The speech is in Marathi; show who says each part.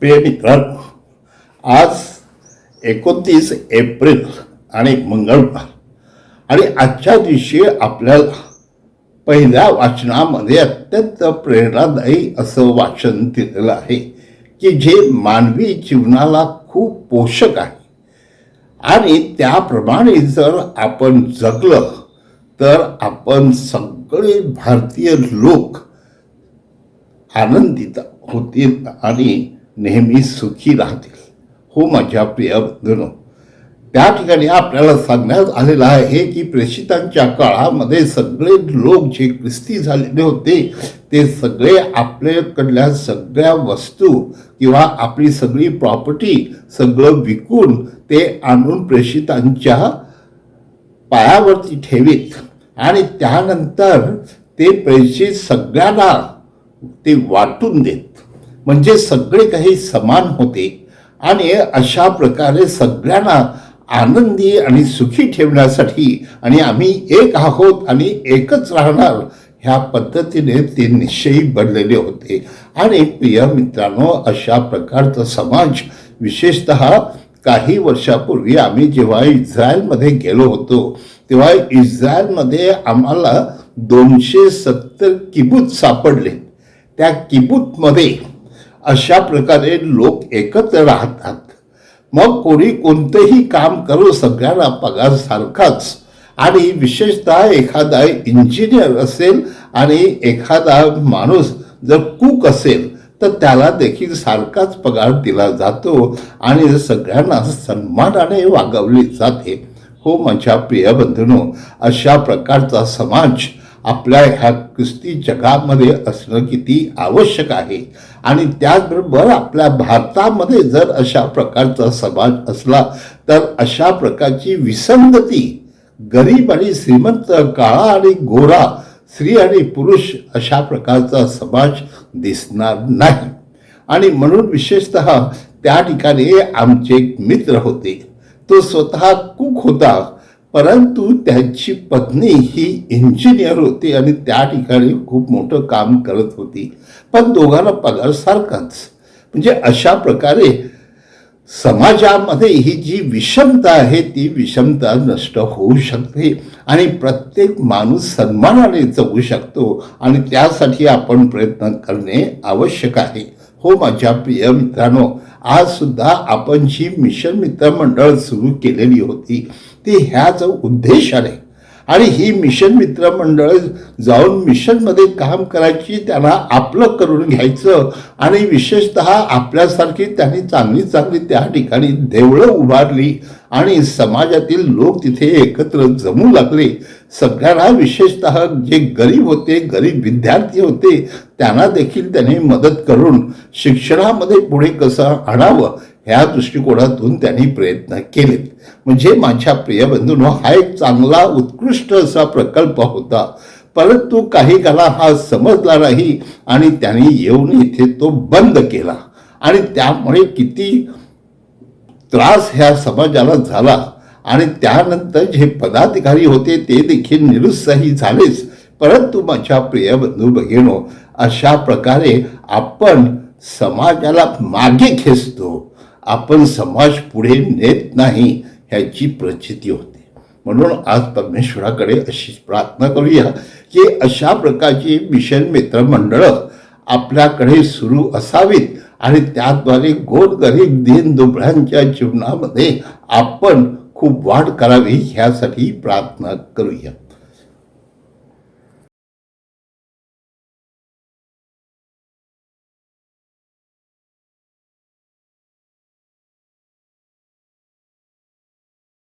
Speaker 1: प्रिय मित्रांनो आज एकोणतीस एप्रिल आणि मंगळवार. आणि आजच्या दिवशी आपल्याला पहिल्या वाचनामध्ये अत्यंत प्रेरणादायी असं वाचन दिलेलं आहे की जे मानवी जीवनाला खूप पोषक आहे. आणि त्याप्रमाणे जर आपण जगलं तर आपण सगळे भारतीय लोक आनंदित होतील आणि नेहमी सुखी राहतील. हो माझ्या प्रिय बंधूंनो त्या ठिकाणी आपल्याला सांगण्यात आलेलं आहे की प्रेषितांच्या काळामध्ये सगळे लोक जे ख्रिस्ती झालेले होते ते सगळे आपल्याकडल्या सगळ्या वस्तू किंवा आपली सगळी प्रॉपर्टी सगळं विकून ते आणून प्रेषितांच्या पायावरती ठेवीत. आणि त्यानंतर ते पैसे सगळ्यांना ते वाटून देत. म्हणजे सगळे काही समान होते. आणि अशा प्रकारे सगळ्यांना आनंदी आणि सुखी ठेवण्यासाठी आणि आम्ही एक आहोत आणि एकच राहणार ह्या पद्धतीने ते निश्चयी बनलेले होते. आणि प्रिय मित्रांनो अशा प्रकारचा समाज विशेषत काही वर्षापूर्वी आम्ही जेव्हा इस्रायलमध्ये गेलो होतो तेव्हा इस्रायलमध्ये आम्हाला दोनशे सत्तर किबूत सापडले. त्या किबूतमध्ये अशा प्रकारे लोक एकत्र राहतात. मग कोणी कोणतंही काम करू सगळ्यांना पगार सारखाच. आणि विशेषतः एखादा इंजिनियर असेल आणि एखादा माणूस जर कुक असेल तर त्याला देखील सारखाच पगार दिला जातो आणि सगळ्यांना सन्मानाने वागवली जाते. हो माझ्या प्रिय बंधनो अशा प्रकारचा समाज आपल्या ह्या ख्रिस्ती जगामध्ये असणं किती आवश्यक आहे. आणि त्याचबरोबर आपल्या भारतामध्ये जर अशा प्रकारचा समाज असला तर अशा प्रकारची विसंगती गरीब आणि श्रीमंत काळा आणि गोरा स्त्री आणि पुरुष अशा प्रकारचा समाज दिसणार नाही. आणि म्हणून विशेषत त्या ठिकाणी आमचे एक मित्र होते. तो स्वतः कुक होता. परंतु त्यांची पत्नी ही इंजिनियर होती आणि त्या ठिकाणी खूप मोठं काम करत होती. पण दोघांना पगार सारखाच म्हणजे अशा प्रकारे समाजामध्ये ही जी विषमता आहे ती विषमता नष्ट होऊ शकते आणि प्रत्येक माणूस सन्मानाने जगू शकतो आणि त्यासाठी आपण प्रयत्न करणे आवश्यक आहे. हो माझ्या प्रिय मित्रांनो आज सुद्धा आपण जी मिशन मित्र मंडळ सुरू केलेली होती ती ह्याच उद्देशाने आणि ही मिशन मित्र मंडळ जाऊन मिशनमध्ये काम करायची त्यांना आपलं करून घ्यायचं. आणि विशेषत आपल्यासारखी त्यांनी चांगली चांगली त्या ठिकाणी देवळं उभारली. आणि समाजातील लोक तिथे एकत्र जमू लागले. सगळ्यांना विशेषत जे गरीब होते गरीब विद्यार्थी होते त्यांना देखील त्यांनी मदत करून शिक्षणामध्ये पुढे कसं आणावं ह्या दृष्टिकोनातून त्यांनी प्रयत्न केलेत. म्हणजे माझ्या प्रिय बंधूंनो हा एक चांगला उत्कृष्ट असा प्रकल्प होता. परंतु काही काला हा समजला नाही आणि त्यांनी येऊन इथे तो बंद केला. आणि त्यामुळे किती त्रास ह्या समाजाला झाला. आणि त्यानंतर जे पदाधिकारी होते ते देखील निरुत्साही झालेच. परंतु माझ्या प्रिय बंधू भगिनो अशा प्रकारे आपण समाजाला मागे खेचतो. आपण समाज पुढे नेत नाही ह्याची प्रचिती होते. म्हणून आज परमेश्वराकडे अशीच प्रार्थना करूया की अशा प्रकारची मिशन मित्रमंडळं आपल्याकडे सुरू असावीत आणि त्याद्वारे गोरगरीब दीन दुबळ्यांच्या जीवनामध्ये आपण खूप वाढ करावी ह्यासाठी प्रार्थना करूया.